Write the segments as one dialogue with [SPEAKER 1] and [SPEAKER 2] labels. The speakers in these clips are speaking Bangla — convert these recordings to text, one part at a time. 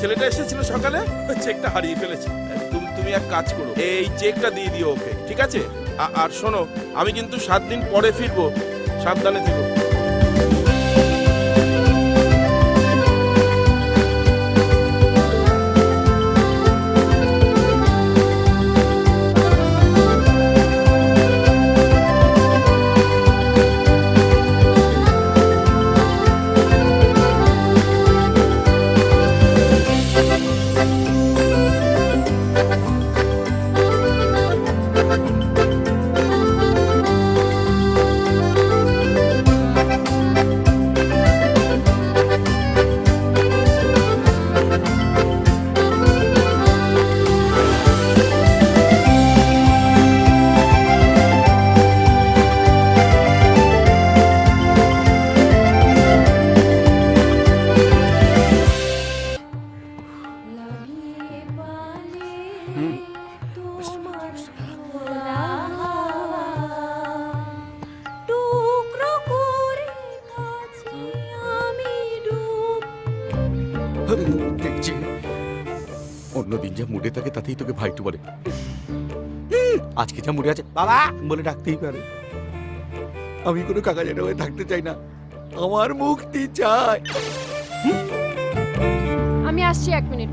[SPEAKER 1] ছেলেটা এসেছিল সকালে চেকটা হারিয়ে ফেলেছে। তুমি তুমি এক কাজ করো, এই চেকটা দিয়ে দিও ওকে, ঠিক আছে? আর শোনো, আমি কিন্তু সাত দিন পরে ফিরবো, সাবধানে থেকো।
[SPEAKER 2] অন্যদিন যা মুডে থাকে তাতেই তোকে ভাইটু বলে। আজকে যা মুডে আছে বাবা বলে ডাকতেই পারে। আমি কোনো কাকা যেন হয়ে থাকতে চাই না। আমার মুক্তি চাই।
[SPEAKER 3] আমি আসছি এক মিনিট।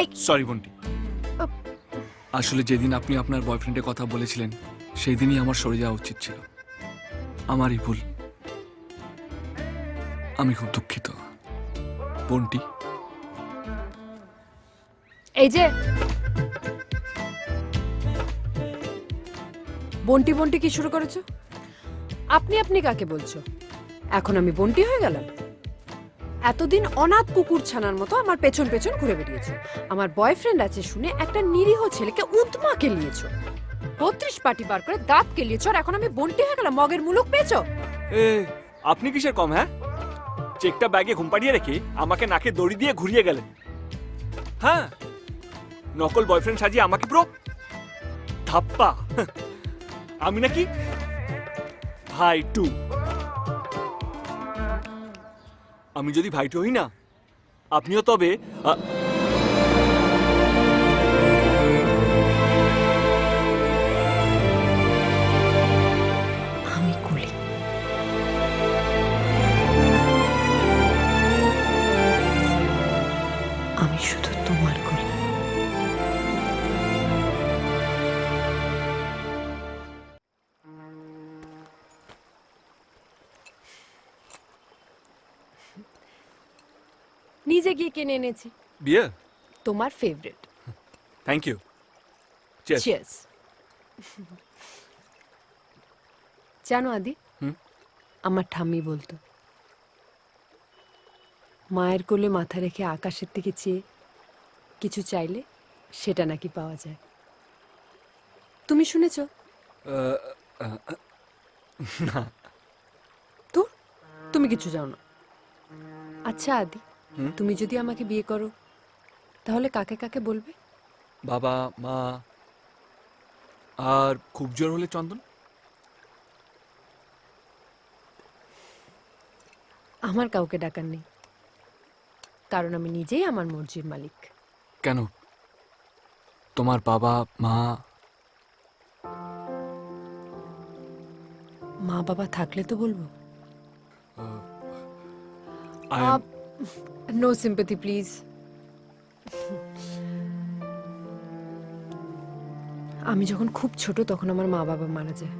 [SPEAKER 3] এই
[SPEAKER 4] সরি বন্টি আসলে যেদিন আপনি আপনার বয়ফ্রেন্ডের কথা বলেছিলেন সেই দিনই আমার সরে যাওয়া উচিত ছিল। আমারই ভুল। আমি খুব দুঃখিত, বন্টি।
[SPEAKER 3] এই যে। বন্টি বন্টি কি শুরু করেছ? আপনি আপনি কাকে বলছো? এখন আমি বন্টি হয়ে গেলাম। এতদিন অনাথ কুকুর ছানার মতো আমার পেছন পেছন ঘুরে বেরিয়েছো আমার বয়ফ্রেন্ড আছে শুনে একটা নিরীহ ছেলেকে উদ্মা কেলিয়েছো বত্রিশ পার্টি বার করে দাঁত কেলিয়েছো আর এখন আমি বন্টি হয়ে গেলাম, মগের মুলুক পেয়েছ?
[SPEAKER 4] এ, আপনি কিসের কম হ্যাঁ? চেকটা ব্যাগে ঘুম পাড়িয়ে রেখে আমাকে নাকে দড়ি দিয়ে ঘুরিয়ে গেলেন। হ্যাঁ? নকল বয়ফ্রেন্ড সাজিয়ে আমাকে পুরো ধাপ্পা। আমি নাকি? ভাই টু। আমি যদি ভাই টু হই না, আপনিও তবে
[SPEAKER 3] গিয়ে কিনে এনেছি।
[SPEAKER 4] বিয়ে?
[SPEAKER 3] তোমার ফেভারিট
[SPEAKER 4] থ্যাংক ইউ.
[SPEAKER 3] চিয়ার্স জানো আদি?
[SPEAKER 4] হুম?
[SPEAKER 3] আমার ঠাম্মি বলতো মায়ের কোলে মাথা রেখে আকাশের দিকে চেয়ে কিছু চাইলে সেটা নাকি পাওয়া যায়। তুমি শুনেছো? তো তুমি কিছু জানো না। আচ্ছা আদি? তুমি যদি আমাকে বিয়ে করো তাহলে কাকে কাকে বলবে?
[SPEAKER 4] বাবা মা আর খুব জোর হলে চন্দন?
[SPEAKER 3] আমার কাউকে ডাকার নেই কারণ আমি নিজেই আমার মর্জির মালিক।
[SPEAKER 4] কেন? তোমার বাবা মা?
[SPEAKER 3] মা বাবা থাকলে তো বলব।
[SPEAKER 4] I am-
[SPEAKER 3] no sympathy please আমি যখন খুব ছোট, তখন আমার মা বাবা মারা যায়।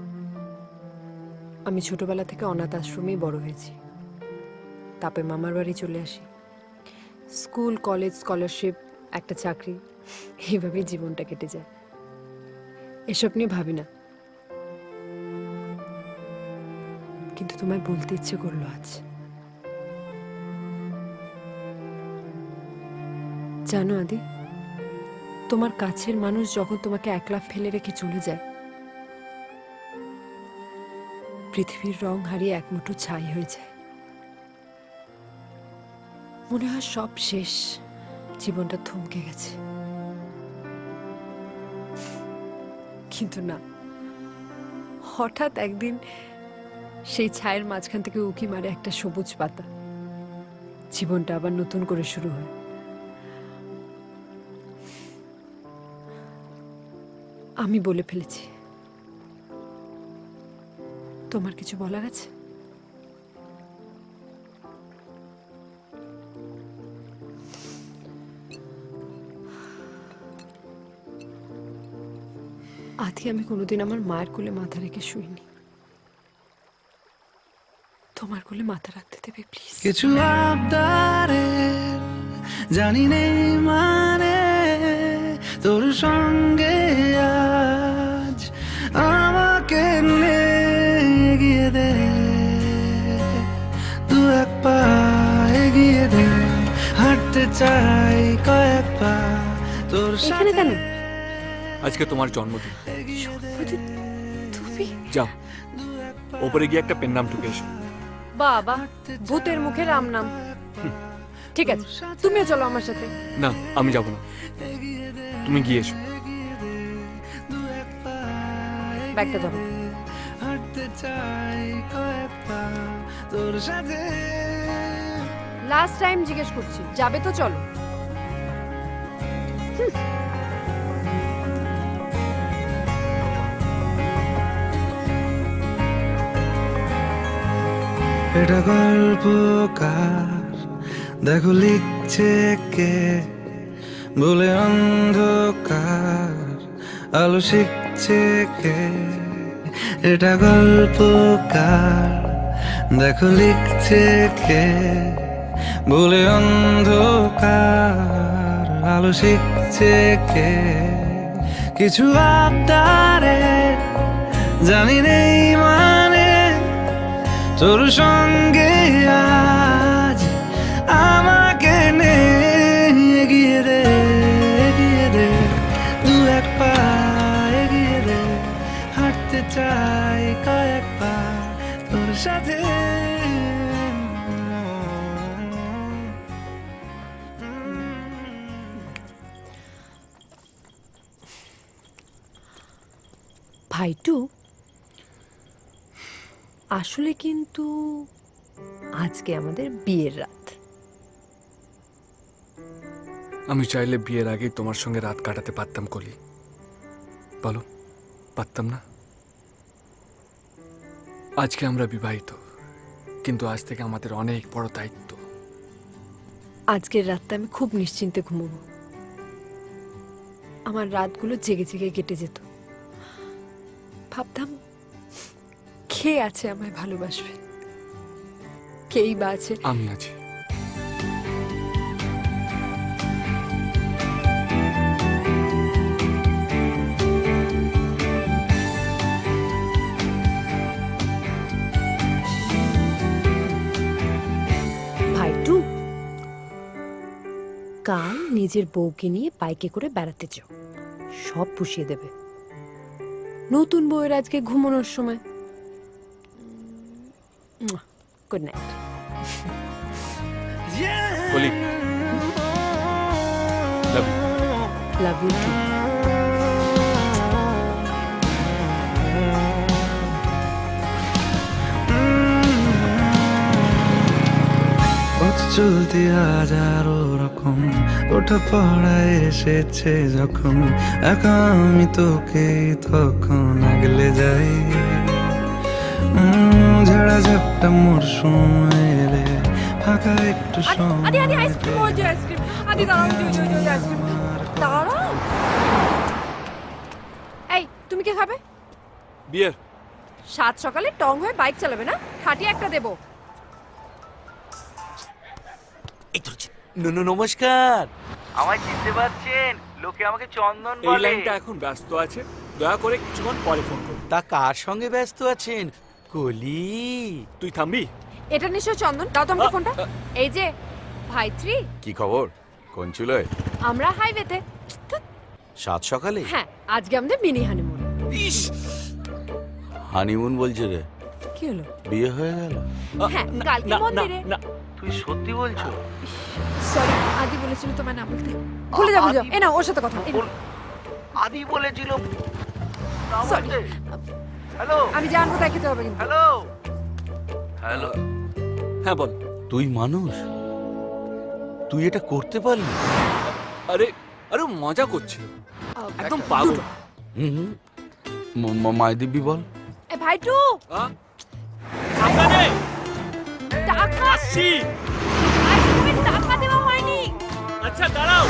[SPEAKER 3] আমি ছোটবেলা থেকে অনাথ আশ্রমেই বড় হয়েছি। তারপরে মামার বাড়ি চলে আসি। স্কুল, কলেজ, স্কলারশিপ, একটা চাকরি, এইভাবেই জীবনটা কেটে যায়। এসব নিয়ে ভাবি না। কিন্তু তোমায় বলতে ইচ্ছে করল আজ। জানো আদি, তোমার কাছের মানুষ যখন তোমাকে একলা ফেলে রেখে চলে যায়, পৃথিবীর রং হারিয়ে এক মুঠো ছাই হয়ে যায়। মনে হয় সব শেষ, জীবনটা থমকে গেছে। কিন্তু না, হঠাৎ একদিন সেই ছায়ের মাঝখান থেকে উকি মারে একটা সবুজ পাতা। জীবনটা আবার নতুন করে শুরু হয়। আমি বলে ফেলেছি। তোমার কিছু বলার আছে? আধি আমি কোনোদিন আমার মায়ের কোলে মাথা রেখে শুইনি। তোমার কোলে মাথা রাখতে দেবে প্লিজ
[SPEAKER 5] কিছু জানি নেই মানে তোর সঙ্গে চাই কয়েক পা তোর
[SPEAKER 3] এখানে
[SPEAKER 5] সাথে।
[SPEAKER 3] কেন?
[SPEAKER 4] আজকে তোমার জন্মদিন।
[SPEAKER 3] সত্যি তুমি?
[SPEAKER 4] যাও। ওপরে গিয়ে একটা পেন নাম ঢুকে এসো।
[SPEAKER 3] বাবা ভূতের মুখে রাম নাম। ঠিক আছে তুমিও চলো আমার সাথে।
[SPEAKER 4] না আমি যাব না। তুমি গিয়ে এসো।
[SPEAKER 3] ব্যাগটা ধরো।
[SPEAKER 5] হাঁটতে চাই কয়েক পা তোর সাথে।
[SPEAKER 3] লাস্ট টাইম জিজ্ঞেস করছি, যাবে তো চলো।
[SPEAKER 5] এটা গল্পকার দেখো লিখছে কে? বলে অন্ধকার। আলো শিখছে কে? এটা গল্পকার দেখো লিখছে কে? বলে অন্ধকার আলো শিখছে কে? কিছু আবদারে জানি নেই মানে। তোর সঙ্গে আজ আমাকে এগিয়ে দে এগিয়ে দে। দু এক পা এগিয়ে দে, হাঁটতে চাই কয়েক পা তোর সাথে।
[SPEAKER 3] ভাইটু আসলে কিন্তু আজকে আমাদের বিয়ের রাত।
[SPEAKER 4] আমি চাইলে বিয়ের আগেই তোমার সঙ্গে রাত কাটাতে পারতাম কলি। বলো পারতাম না? আজকে আমরা বিবাহিত কিন্তু আজ থেকে আমাদের অনেক বড় দায়িত্ব।
[SPEAKER 3] আজকের রাতটা আমি খুব নিশ্চিন্তে ঘুমোবো। আমার রাতগুলো জেগে জেগে কেটে যেত। ভাবতাম কে আছে আমায় ভালোবাসবে? কেই বা আছে?
[SPEAKER 4] আমি আছি।
[SPEAKER 3] ভাইটু কাল নিজের বউকে নিয়ে বাইকে করে বেড়াতে যাও। সব পুষিয়ে দেবে। নতুন বইয়ের আজকে ঘুমানোর সময়। Good night
[SPEAKER 4] love you
[SPEAKER 3] love you
[SPEAKER 5] চলতে হাজারো রকম ওঠা পড়ায় এসেছে যখন। একা আমি তোকে তখন আগলে যাই। ঝাড়া ঝাপটা মোর সময় এলে ফাঁকা একটু সময়
[SPEAKER 3] এই তুমি কি খাবে?
[SPEAKER 4] বিয়ের।
[SPEAKER 3] সাত সকালে টং হয়ে বাইক চালাবে না? খাটিয়ে একটা দেবো।
[SPEAKER 6] নুনু নমস্কার। আমায় চিনতে পারছেন? লোকে আমাকে চন্দন
[SPEAKER 4] এই
[SPEAKER 6] বলে।
[SPEAKER 4] লাইনটা এখন ব্যস্ত আছে। দয়া করে কিছুক্ষণ পরে ফোন করুন।
[SPEAKER 6] তা কার সঙ্গে ব্যস্ত আছেন? কলি।
[SPEAKER 4] তুই থামবি?
[SPEAKER 3] এটা নিশ্চয় চন্দন। দাও তো আমাকে ফোনটা। এই যে ভাই থ্রি
[SPEAKER 2] কি খবর? কোন চুলোয়?
[SPEAKER 3] আমরা হাইওয়েতে।
[SPEAKER 2] সাত সকালে?
[SPEAKER 3] হ্যাঁ আজকে আমাদের মিনি হানিমুন।
[SPEAKER 2] হানিমুন বলছে রে।
[SPEAKER 3] কি হলো?
[SPEAKER 2] বিয়ে হয়ে গেল।
[SPEAKER 3] হ্যাঁ কালকে মন্দিরে।
[SPEAKER 4] না।
[SPEAKER 6] সত্যি বলছো?
[SPEAKER 3] সরি আদি বলেছিল তোমায় না বলতে। ভুলে যাব যাও
[SPEAKER 6] আদি-
[SPEAKER 3] এ না ওর সাথে কথা
[SPEAKER 6] আদি বলেছিল হ্যালো
[SPEAKER 3] আমি জানব তাই খেতে হবে কিন্তু।
[SPEAKER 6] হ্যালো হ্যালো
[SPEAKER 4] হ্যাঁ বল।
[SPEAKER 2] তুই মানুষ? তুই এটা করতে পারলি?
[SPEAKER 4] আরে আরে মজা করছিল একদম পাগল।
[SPEAKER 2] হুম হুম। ম- দিব্যি বল।
[SPEAKER 3] এ ভাইটু!
[SPEAKER 4] আ?
[SPEAKER 3] টাকা
[SPEAKER 4] আসছি।
[SPEAKER 3] টাকা দেওয়া হয়নি?
[SPEAKER 4] আচ্ছা দাঁড়াও।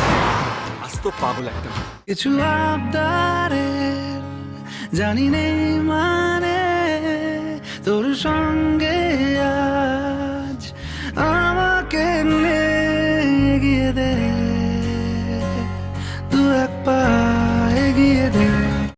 [SPEAKER 4] আস্ত পাগল একটা
[SPEAKER 5] কিছু আবদারে জানি নেই মানে তোর সঙ্গে আর